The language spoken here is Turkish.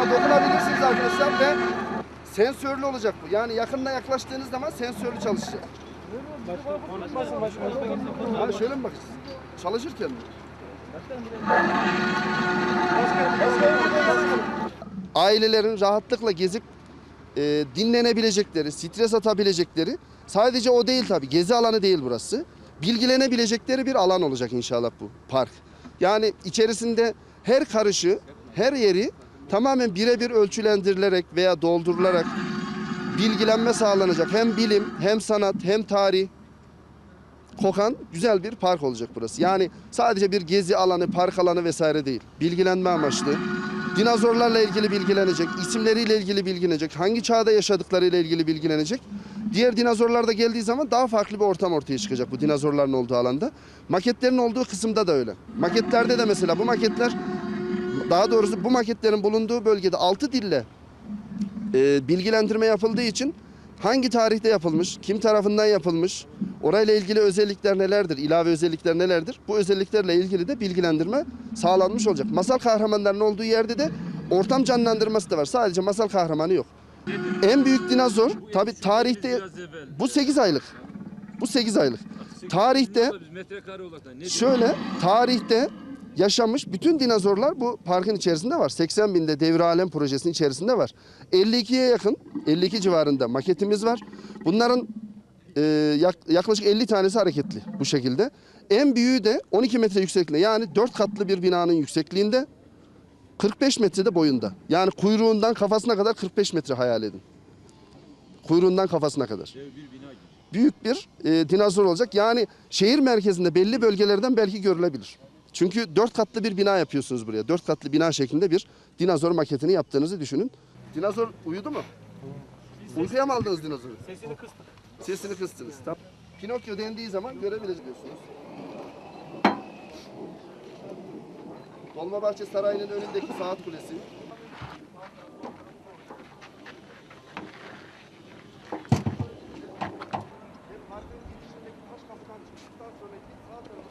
Buna dokunabilirsiniz arkadaşlar ve sensörlü olacak bu. Yani yakınına yaklaştığınız zaman sensörlü çalışacak. Ha şöyle mi bakacağız? Çalışırken mi? Ailelerin rahatlıkla gezip e, dinlenebilecekleri, stres atabilecekleri sadece o değil tabii gezi alanı değil burası. Bilgilenebilecekleri bir alan olacak inşallah bu park. Yani içerisinde her karışı, her yeri tamamen birebir ölçülendirilerek veya doldurularak bilgilenme sağlanacak. Hem bilim, hem sanat, hem tarih kokan güzel bir park olacak burası. Yani sadece bir gezi alanı, park alanı vesaire değil. Bilgilenme amaçlı. Dinozorlarla ilgili bilgilenecek, isimleriyle ilgili bilgilenecek, hangi çağda yaşadıklarıyla ilgili bilgilenecek. Diğer dinozorlar da geldiği zaman daha farklı bir ortam ortaya çıkacak bu dinozorların olduğu alanda. Maketlerin olduğu kısımda da öyle. Maketlerde de mesela bu maketler, daha doğrusu bu maketlerin bulunduğu bölgede altı dille e, bilgilendirme yapıldığı için hangi tarihte yapılmış, kim tarafından yapılmış, orayla ilgili özellikler nelerdir, ilave özellikler nelerdir? Bu özelliklerle ilgili de bilgilendirme sağlanmış olacak. Masal kahramanlarının olduğu yerde de ortam canlandırması da var. Sadece masal kahramanı yok. En büyük dinozor tabi tarihte bu 8 aylık. Bu 8 aylık. Tarihte Şöyle tarihte yaşamış bütün dinozorlar bu parkın içerisinde var. 80 binde devre alem projesinin içerisinde var. 52'ye yakın 52 civarında maketimiz var. Bunların e, yak- yaklaşık 50 tanesi hareketli bu şekilde. En büyüğü de 12 metre yüksekliğinde yani 4 katlı bir binanın yüksekliğinde 45 metrede boyunda. Yani kuyruğundan kafasına kadar 45 metre hayal edin. Kuyruğundan kafasına kadar büyük bir e, dinozor olacak. Yani şehir merkezinde belli bölgelerden belki görülebilir. Çünkü dört katlı bir bina yapıyorsunuz buraya. Dört katlı bina şeklinde bir dinozor maketini yaptığınızı düşünün. Dinozor uyudu mu? Uykuya mı aldınız dinozoru? Sesini kıstık. Sesini kıstınız. Tamam. Pinokyo dendiği zaman görebiliyorsunuz. Dolmabahçe Sarayı'nın önündeki saat kulesi. Parkın taş sonraki sağ tarafı